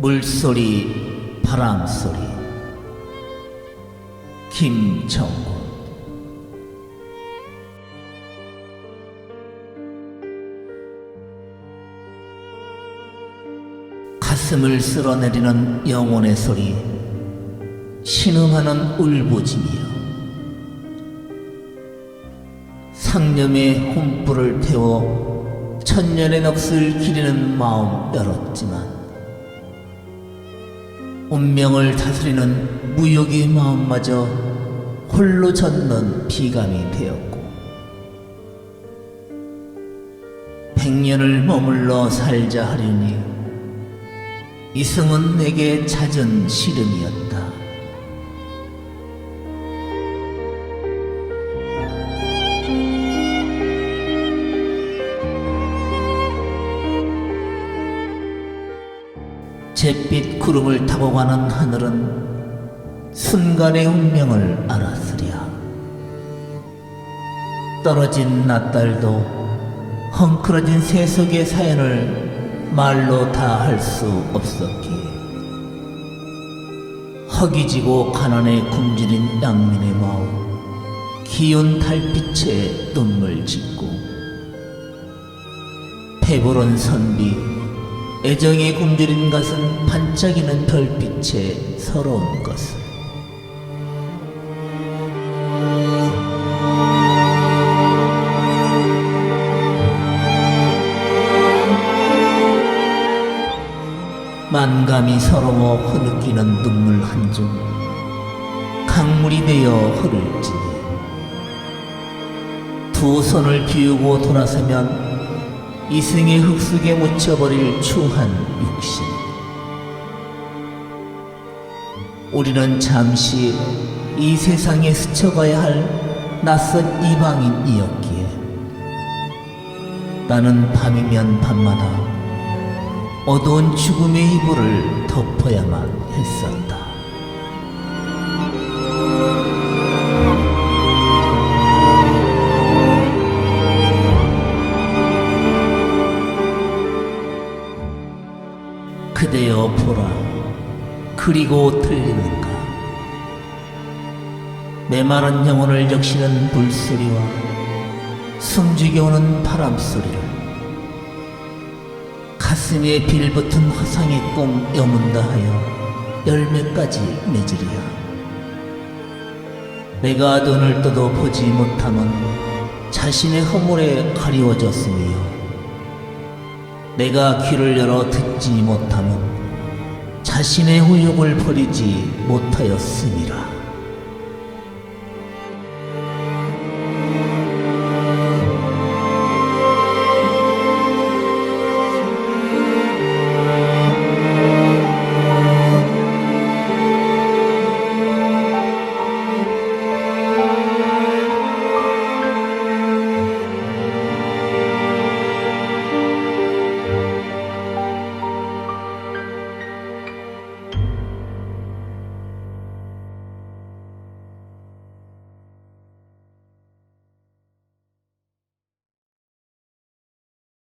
물소리, 바람소리. 김정국. 가슴을 쓸어내리는 영혼의 소리, 신음하는 울부짖이여. 상념의 혼불을 태워 천년의 넋을 기리는 마음 열었지만 운명을 다스리는 무욕의 마음마저 홀로 젖는 비감이 되었고 백년을 머물러 살자 하려니 이승은 내게 잦은 시름이었다. 잿빛 구름을 타고 가는 하늘은 순간의 운명을 알았으랴. 떨어진 낯달도 헝클어진 세속의 사연을 말로 다 할 수 없었기에 허기지고 가난에 굶주린 양민의 마음 기운 달빛에 눈물 짓고 배부른 선비 애정에 굶주린 가슴 반짝이는 별빛에 서러운 것을 만감이 서러워 흐느끼는 눈물 한 줌. 강물이 되어 흐를지니. 두 손을 비우고 돌아서면 이승의 흙속에 묻혀버릴 추한 육신 우리는 잠시 이 세상에 스쳐가야 할 낯선 이방인이었기에 나는 밤이면 밤마다 어두운 죽음의 이불을 덮어야만 했었다. 그대여 보라. 그리고 들리는가? 메마른 영혼을 적시는 물소리와 숨죽여 오는 바람소리를 가슴에 빌붙은 화상의 꿈 여문다 하여 열매까지 맺으리야 내가 눈을 떠도 보지 못함은 자신의 허물에 가리워졌으며 내가 귀를 열어 듣지 못함은 자신의 후욕을 버리지 못하였음이라.